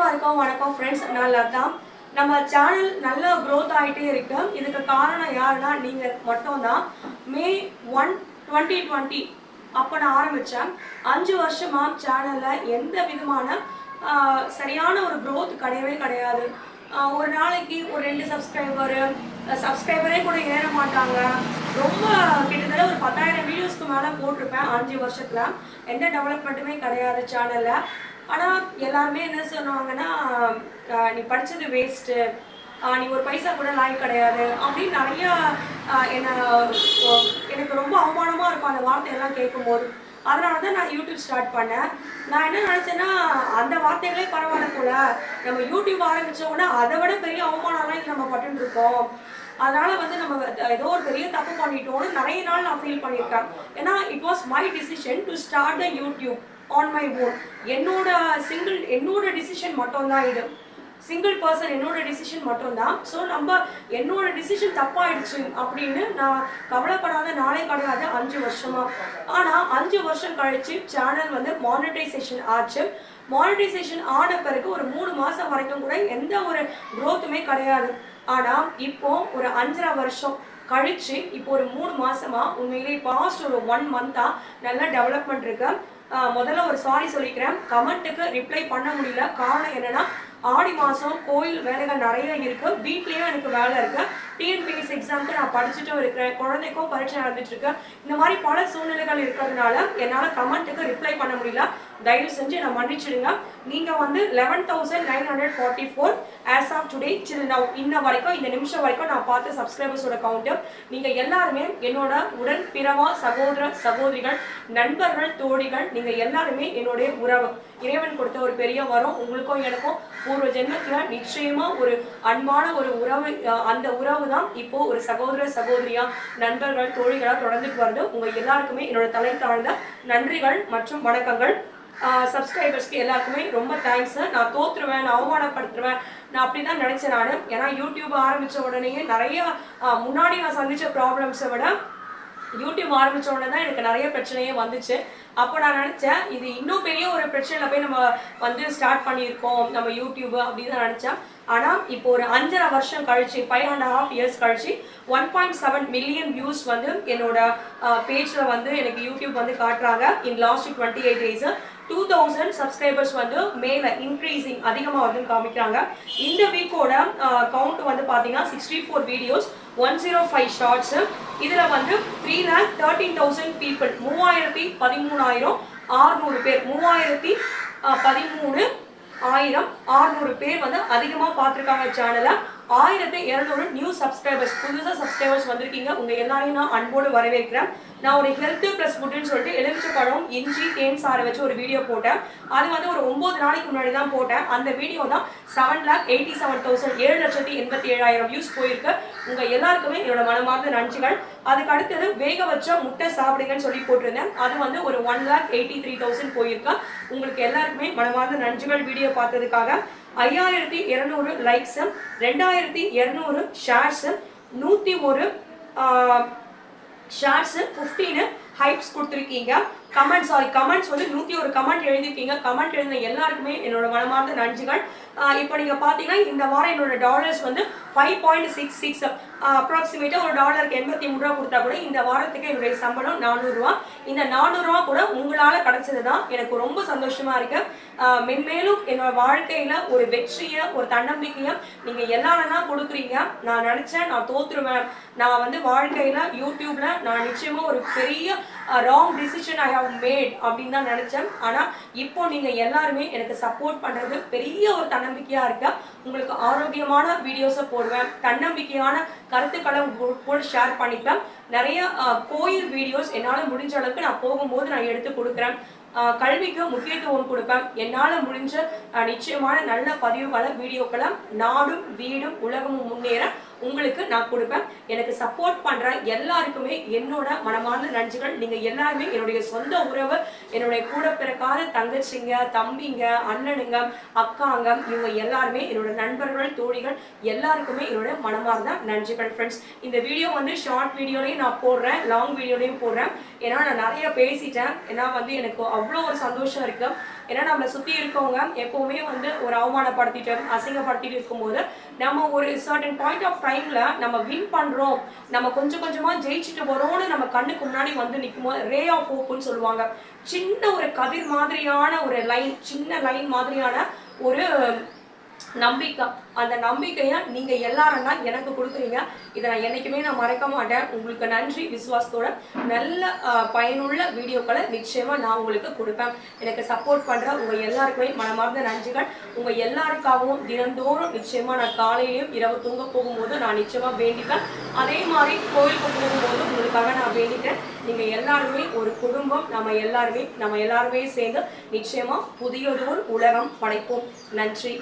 வணக்கம் வணக்கம் ஃப்ரெண்ட்ஸ் நான் லதா. நம்ம சேனல் நல்ல க்ரோத் ஆகிட்டே இருக்கு. இதுக்கு காரணம் யாருன்னா நீங்கள் மட்டும்தான். மே ஒன் டுவெண்ட்டி டுவெண்ட்டி அப்போ நான் ஆரம்பித்தேன் அஞ்சு வருஷமாக சேனலில் எந்த விதமான சரியான ஒரு க்ரோத் கிடையவே கிடையாது. ஒரு நாளைக்கு ஒரு ரெண்டு சப்ஸ்கிரைபரு சப்ஸ்கிரைபரே கூட ஏற மாட்டாங்க. ரொம்ப கிட்டத்தட்ட ஒரு பத்தாயிரம் வீடியோஸ்க்கு மேலே போட்டிருப்பேன் அஞ்சு வருஷத்தில். எந்த டெவலப்மெண்ட்டுமே கிடையாது சேனலில் ஆனால் எல்லாருமே என்ன சொன்னாங்கன்னா நீ படித்தது வேஸ்ட்டு நீ ஒரு பைசா கூட லாய்க் கிடையாது. அப்படின்னு நிறையா என்னை எனக்கு ரொம்ப அவமானமாக இருக்கும் அந்த வார்த்தையெல்லாம் கேட்கும்போது. அதனால தான் நான் யூடியூப் ஸ்டார்ட் பண்ணேன். நான் என்ன நினச்சேன்னா அந்த வார்த்தைகளே பரவாயில்ல போல. நம்ம யூடியூப் ஆரம்பிச்ச உடனே அதை விட பெரிய அவமானம்லாம் இது நம்ம பட்டுருக்கோம் இருக்கோம். வந்து நம்ம ஏதோ ஒரு பெரிய தப்பு பண்ணிட்டோம்னு நிறைய நாள் நான் ஃபீல் பண்ணியிருக்கேன். ஏன்னா it was my decision to start the YouTube on my own என்னோட சிங்கிள் என்னோட டிசிஷன் மட்டும்தான் இது. சிங்கிள் பர்சன் என்னோட டிசிஷன் மட்டும்தான். ஸோ நம்ம என்னோட டிசிஷன் தப்பாயிடுச்சு அப்படின்னு நான் கவலைப்படாத நாளே கிடையாது அஞ்சு வருஷமா. ஆனால் அஞ்சு வருஷம் கழிச்சு சேனல் வந்து மானிட்டைசேஷன் ஆச்சு. மானிட்டைசேஷன் ஆன பிறகு ஒரு மூணு மாதம் வரைக்கும் கூட எந்த ஒரு க்ரோத்துமே கிடையாது. ஆனால் இப்போ ஒரு அஞ்சரை வருஷம் கழிச்சு இப்போ ஒரு மூணு மாசமா உண்மையிலேயே பாஸ்ட் ஒரு ஒன் மந்தா நல்லா டெவலப்மெண்ட் இருக்கு. முதல்ல ஒரு சாரி சொல்லிக்கிறேன். கமெண்ட்டுக்கு ரிப்ளை பண்ண முடியல. காரணம் என்னன்னா ஆடி மாதம் கோயில் வேலைகள் நிறைய இருக்கு. வீட்லேயும் எனக்கு வேலை இருக்கு. டிஎன்பிஎஸ் எக்ஸாமுக்கு நான் படிச்சுட்டும் இருக்கிறேன். குழந்தைக்கும் பரீட்சை நடந்துட்டு இந்த மாதிரி பல சூழ்நிலைகள் இருக்கிறதுனால என்னால் கமெண்ட்டுக்கு ரிப்ளை பண்ண முடியல. தயவு செஞ்சு நான் மன்னிச்சிடுங்க. நீங்கள் வந்து eleven thousand nine hundred forty four as of today சில் நான் இன்ன வரைக்கும் இந்த நிமிஷம் வரைக்கும் நான் பார்த்த சப்ஸ்கிரைபர்ஸோட கவுண்ட்டு நீங்கள் எல்லாருமே என்னோட உடன் பிறவா சகோதர சகோதரிகள் நண்பர்கள் தோழிகள் நீங்கள் எல்லாருமே என்னுடைய உறவு. இறைவன் கொடுத்த ஒரு பெரிய வரம் உங்களுக்கும் எனக்கும் பூர்வ ஜென்மத்தில் நிச்சயமாக ஒரு அன்பான ஒரு உறவு அந்த உறவு தான் இப்போ ஒரு சகோதர சகோதரியா நண்பர்கள் தோழிகளாக தொடர்ந்துட்டு வருது உங்கள் எல்லாருக்குமே என்னோட தலை தாழ்ந்த நன்றிகள் மற்றும் வணக்கங்கள். சப்ஸ்கிரைபர்ஸ்க்கு எல்லாருக்குமே ரொம்ப தேங்க்ஸ் நான் தோற்றுருவேன் நான் அவமானப்படுத்துருவேன். நான் அப்படி தான் நினச்சேன் நான். ஏன்னா யூடியூப் ஆரம்பித்த உடனேயே நிறைய முன்னாடி நான் சந்தித்த ப்ராப்ளம்ஸை விட யூடியூப் ஆரம்பிச்ச உடனே தான் எனக்கு நிறைய பிரச்சனையே வந்துச்சு. அப்போ நான் நினச்சேன் இது இன்னும் பெரிய ஒரு பிரச்சனையில் போய் நம்ம வந்து ஸ்டார்ட் பண்ணியிருக்கோம் நம்ம யூடியூப் அப்படின்னு தான் நினச்சேன். ஆனால் இப்போ ஒரு அஞ்சரை வருஷம் கழிச்சு ஃபைவ் அண்ட் ஹாஃப் இயர்ஸ் கழிச்சு one point seven million views வந்து என்னோட பேஜில் வந்து எனக்கு யூடியூப் வந்து காட்டுறாங்க. In last twenty eight days two thousand subscribers வந்து மேலே இன்க்ரீஸிங் அதிகமாக வந்து காமிக்கிறாங்க. இந்த வீக்கோட கவுண்ட் வந்து பார்த்தீங்கன்னா sixty four videos one zero five shorts இதில் வந்து three lakh thirteen thousand people மூவாயிரத்தி பதிமூணாயிரம் ஆறுநூறு பேர். மூவாயிரத்தி பதிமூணு ஆயிரம் ஆறுநூறு பேர் வந்து அதிகமாக பார்த்துருக்காங்க சேனலை ஆயிரத்தி இரநூறு நியூ சப்ஸ்கிரைபர்ஸ் புதுசாக சப்ஸ்கிரைபர்ஸ் வந்திருக்கீங்க. உங்கள் எல்லாரையும் நான் அன்போடு வரவேற்கிறேன். நான் ஒரு ஹெல்த் ப்ளஸ் ஃபுட்டுன்னு சொல்லிட்டு எலுமிச்சை பழம் இஞ்சி தேன் சாறை வச்சு ஒரு வீடியோ போட்டேன். அது வந்து ஒரு ஒம்பது நாளைக்கு முன்னாடி தான் போட்டேன். அந்த வீடியோ தான் seven lakh eighty seven thousand ஏழு லட்சத்தி எண்பத்தி ஏழாயிரம் வியூஸ் போயிருக்கு. உங்கள் எல்லாருக்குமே என்னோட மனமார்ந்த நன்றிகள். அதுக்கு அடுத்தது வேக வச்ச முட்டை சாப்பிடுங்கன்னு சொல்லி போட்டிருந்தேன். அது வந்து ஒரு one lakh eighty three thousand போயிருக்கு. உங்களுக்கு எல்லாருக்குமே மனமார்ந்த நன்றிகள் வீடியோ பார்த்ததுக்காக. ஐயாயிரத்தி இரநூறு லைக்ஸு ரெண்டாயிரத்தி இரநூறு ஷேர்ஸு நூற்றி ஒரு ஷேர்ஸு ஃபிஃப்டீனு ஹைப்ஸ் கொடுத்துருக்கீங்க. கமெண்ட் சாரி கமெண்ட்ஸ் வந்து நூற்றி ஒரு கமெண்ட் எழுதிருக்கீங்க கமெண்ட் எழுதின எல்லாருக்குமே என்னோட மனமார்ந்த நன்றிகள். இப்போ நீங்கள் பார்த்தீங்கன்னா இந்த வாரம் என்னோட டாலர்ஸ் வந்து ஃபைவ் பாயிண்ட் சிக்ஸ் சிக்ஸ் அப்ராக்சிமேட்டாக ஒரு டாலருக்கு எண்பத்தி மூணு ரூபா கொடுத்தா கூட இந்த வாரத்துக்கு என்னுடைய சம்பளம் நானூறுரூவா இந்த நானூறுரூவா கூட உங்களால் கிடைச்சது தான் எனக்கு ரொம்ப சந்தோஷமா இருக்கு. மென்மேலும் என்னோட வாழ்க்கையில் ஒரு வெற்றியை ஒரு தன்னம்பிக்கையை நீங்கள் எல்லாரும் தான் கொடுக்குறீங்க. நான் நினச்சேன் நான் தோத்துருவேன். நான் வந்து வாழ்க்கையில் யூடியூப்ல நான் நிச்சயமாக ஒரு பெரிய wrong decision I have made அப்படின்னு தான் நினச்சேன். ஆனால் இப்போ நீங்கள் எல்லாருமே எனக்கு சப்போர்ட் பண்ணுறது பெரிய ஒரு தன்னம்பிக்கையாக இருக்கு. உங்களுக்கு ஆரோக்கியமான வீடியோஸை போடுவேன். தன்னம்பிக்கையான கருத்துக்களை கூட ஷேர் பண்ணிப்பேன். நிறைய கோயில் வீடியோஸ் என்னால் முடிஞ்ச அளவுக்கு நான் போகும்போது நான் எடுத்து கொடுக்குறேன். கல்விக்கு முக்கியத்துவம் கொடுப்பேன். என்னால் முடிஞ்ச நிச்சயமான நல்ல பதிவுகளை வீடியோக்களை நாடும் வீடும் உலகமும் முன்னேற உங்களுக்கு நான் கொடுப்பேன். எனக்கு சப்போர்ட் பண்ற எல்லாருக்குமே என்னோட மனமார்ந்த நன்றிகள். நீங்க எல்லாருமே என்னுடைய சொந்த உறவு என்னுடைய கூட பிறக்காத தங்கச்சிங்க தம்பிங்க அண்ணனுங்க அக்காங்க இவங்க எல்லாருமே என்னோட நண்பர்கள் தோழிகள் எல்லாருக்குமே என்னோட மனமார்ந்த நன்றிகள் ஃப்ரெண்ட்ஸ் இந்த வீடியோ வந்து ஷார்ட் வீடியோலையும் நான் போடுறேன் லாங் வீடியோலையும் போடுறேன். ஏன்னா நான் நிறைய பேசிட்டேன். ஏன்னா வந்து எனக்கு அவ்வளோ ஒரு சந்தோஷம் இருக்கு. ஏன்னா நம்மளை சுற்றி இருக்கவங்க எப்போவுமே வந்து ஒரு அவமானப்படுத்திட்டு அசிங்கப்படுத்திட்டு இருக்கும்போது நம்ம ஒரு சர்டன் பாயிண்ட் ஆஃப் டைம்ல நம்ம வின் பண்றோம். நம்ம கொஞ்சம் கொஞ்சமா ஜெயிச்சுட்டு வரோம்னு நம்ம கண்ணுக்கு முன்னாடி வந்து நிற்கும் போது ரே ஆஃப் ஹோப்னு சொல்லுவாங்க. சின்ன ஒரு கதிர் மாதிரியான ஒரு லைன் சின்ன லைன் மாதிரியான ஒரு நம்பிக்கை. அந்த நம்பிக்கையை நீங்கள் எல்லாரும் தான் எனக்கு கொடுக்குறீங்க. இதை நான் என்றைக்குமே நான் மறக்க மாட்டேன். உங்களுக்கு நன்றி விசுவாசத்தோட நல்ல பயனுள்ள வீடியோக்களை நிச்சயமாக நான் உங்களுக்கு கொடுப்பேன். எனக்கு சப்போர்ட் பண்ணுற உங்கள் எல்லாருக்குமே மனமார்ந்த நன்றிகள். உங்கள் எல்லாருக்காகவும் தினந்தோறும் நிச்சயமாக நான் காலையிலையும் இரவு தூங்க போகும்போது நான் நிச்சயமாக வேண்டிப்பேன். அதே மாதிரி கோயிலுக்கு போகும்போது உங்களுக்காக நான் வேண்டிக்கிறேன் நீங்கள் எல்லாருமே ஒரு குடும்பம். நம்ம எல்லாருமே நம்ம எல்லாருமே சேர்ந்து நிச்சயமாக புதியதோர் உலகம் படைப்போம். நன்றி.